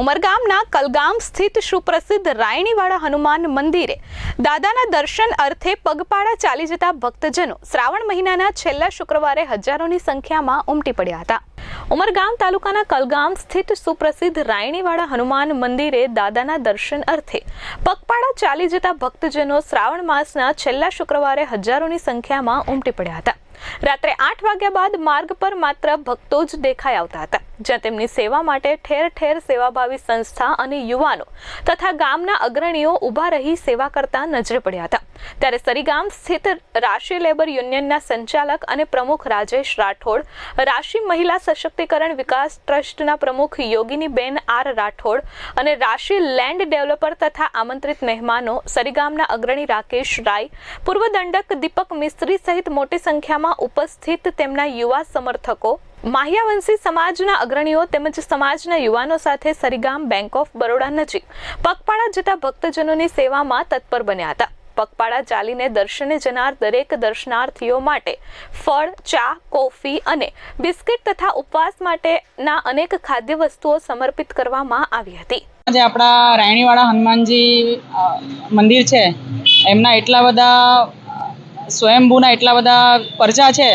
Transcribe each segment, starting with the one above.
ઉમરગામના કલગામ સ્થિત સુપ્રસિદ્ધ રાયણીવાળા હનુમાન મંદિરે દાદાના દર્શન અર્થે પગપાળા ચાલી જતા ભક્તજનો શ્રાવણ મહિનાના છેલ્લા શુક્રવારે હજારોની સંખ્યામાં ઉમટી પડ્યા હતા. ઉમરગામ તાલુકાના કલગામ સ્થિત સુપ્રસિદ્ધ રાયણીવાળા હનુમાન મંદિરે દાદાના દર્શન અર્થે પગપાળા ચાલી જતા ભક્તજનો શ્રાવણ માસના છેલ્લા શુક્રવારે હજારોની સંખ્યામાં ઉમટી પડ્યા હતા. રાત્રે આઠ વાગ્યા બાદ માર્ગ પર માત્ર ભક્તો જ દેખાઈ આવતા હતા. જ્યાં તેમની સેવા માટે ઠેર ઠેર સેવાભાવી સંસ્થા અને યુવાનો તથા ગામના અગ્રણીઓ ઊભા રહી સેવા કરતા નજરે પડ્યા હતા. ત્યારે સરીગામ સ્થિત રાશિ લેબર યુનિયનના સંચાલક અને પ્રમુખ રાજેશ રાઠોડ, રાશિ મહિલા સશક્તિકરણ વિકાસ ટ્રસ્ટના પ્રમુખ યોગિનીબેન આર રાઠોડ અને રાશિ લેન્ડ ડેવલપર તથા આમંત્રિત મહેમાનો સરીગામના અગ્રણી રાકેશ રાય, પૂર્વ દંડક દીપક મિસ્ત્રી સહિત મોટી સંખ્યામાં ઉપસ્થિત તેમના યુવા સમર્થકો માહ્યાવંશી સમાજના અગ્રણીઓ તેમજ સમાજના યુવાનો સાથે સરીગામ બેંક ઓફ બરોડા નજીક પગપાળા જતા ભક્તજનોની સેવામાં તત્પર બન્યા હતા. પગપાળા ચાલીને દર્શને જનાર દરેક દર્શનાર્થીઓ માટે ફળ, ચા, કોફી અને બિસ્કિટ તથા ઉપવાસ માટેના અનેક ખાદ્ય વસ્તુઓ સમર્પિત કરવામાં આવી હતી. જે આપણા રાયણીવાળા હનુમાનજી મંદિર છે. એમના એટલા બધા સ્વયંભૂના એટલા બધા પરચા છે.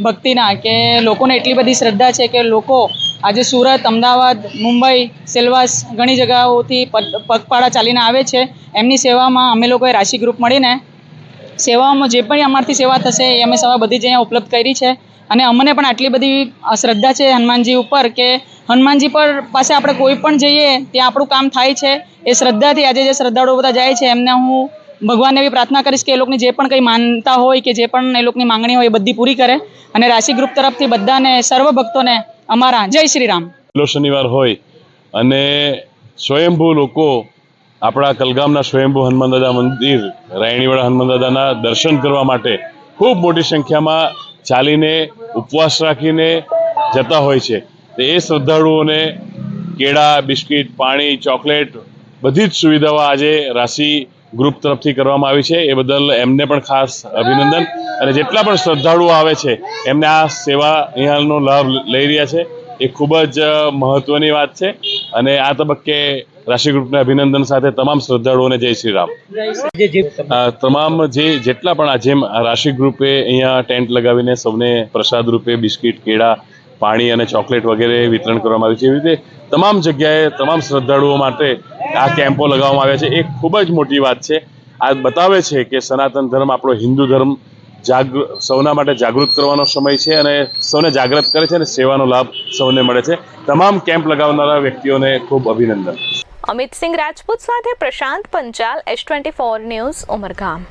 ભક્તિના કે લોકોને એટલી બધી શ્રદ્ધા છે કે લોકો આજે સુરત, અમદાવાદ, મુંબઈ, સેલવાસ ઘણી જગાઓથી પગ- પગપાળા ચાલીને આવે છે. એમની સેવામાં અમે લોકોએ રાશિ ગ્રુપ મળીને સેવામાં જે પણ અમારથી સેવા થશે એ અમે સેવા બધી જ અહીંયા ઉપલબ્ધ કરી છે. અને અમને પણ આટલી બધી શ્રદ્ધા છે હનુમાનજી ઉપર કે હનુમાનજી પર પાસે આપણે કોઈ પણ જઈએ, ત્યાં આપણું કામ થાય છે. એ શ્રદ્ધાથી આજે જે શ્રદ્ધાળુઓ બધા જાય છે, એમને હું ભગવાનને એવી પ્રાર્થના કરીશ કે એ લોકોની જે પણ કંઈ માનતા હોય કે જે પણ એ લોકોની માંગણી હોય એ બધી પૂરી કરે અને રાશિ ગ્રુપ તરફથી બધાને સર્વ ભક્તોને અમારા જય શ્રી રામ શનિવાર હોય અને સ્વયંભૂ લોકો આપણા કલગામના સ્વયંભૂ હનુમાન દાદા મંદિર, રાયણીવાડા હનુમાન દાદાના દર્શન કરવા માટે ખૂબ મોટી સંખ્યામાં ચાલીને ઉપવાસ રાખીને જતા હોય છે. તો એ શ્રદ્ધાળુઓને કેળા, બિસ્કિટ, પાણી, ચોકલેટ બધી જ સુવિધાઓ આજે રાશિ ગ્રુપ તરફથી કરવામાં આવી છે. એ બદલ એમને પણ ખાસ અભિનંદન. અને જેટલા પણ શ્રદ્ધાળુઓ આવે છે, એમને આ સેવા અહીંયાનો લાભ લઈ રહ્યા છે. એ ખૂબ જ મહત્વની વાત છે. અને આ તબક્કે રાશિ ગ્રુપને અભિનંદન સાથે તમામ શ્રદ્ધાળુઓને જય શ્રી રામ. તમામ જે જેટલા પણ આ જેમ રાશિ ગ્રુપે અહીંયા ટેન્ટ લગાવીને સૌને પ્રસાદ રૂપે બિસ્કિટ, કેળા, પાણી અને ચોકલેટ વગેરે વિતરણ કરવામાં આવ્યું છે. એવી રીતે તમામ જગ્યાએ તમામ શ્રદ્ધાળુઓ માટે આ કેમ્પો લગાવવામાં આવ્યા છે. એ ખૂબ જ મોટી વાત છે. આ બતાવે છે કે સનાતન ધર્મ આપણો હિન્દુ ધર્મ જાગૃ, સૌના માટે જાગૃત કરવાનો સમય છે અને સૌને જાગૃત કરે છે અને સેવાનો લાભ સૌને મળે છે. તમામ કેમ્પ લગાવનારા વ્યક્તિઓને ખૂબ અભિનંદન. અમિત સિંહ રાજપૂત સાથે Prashant Panchal, S twenty four news, Umargam.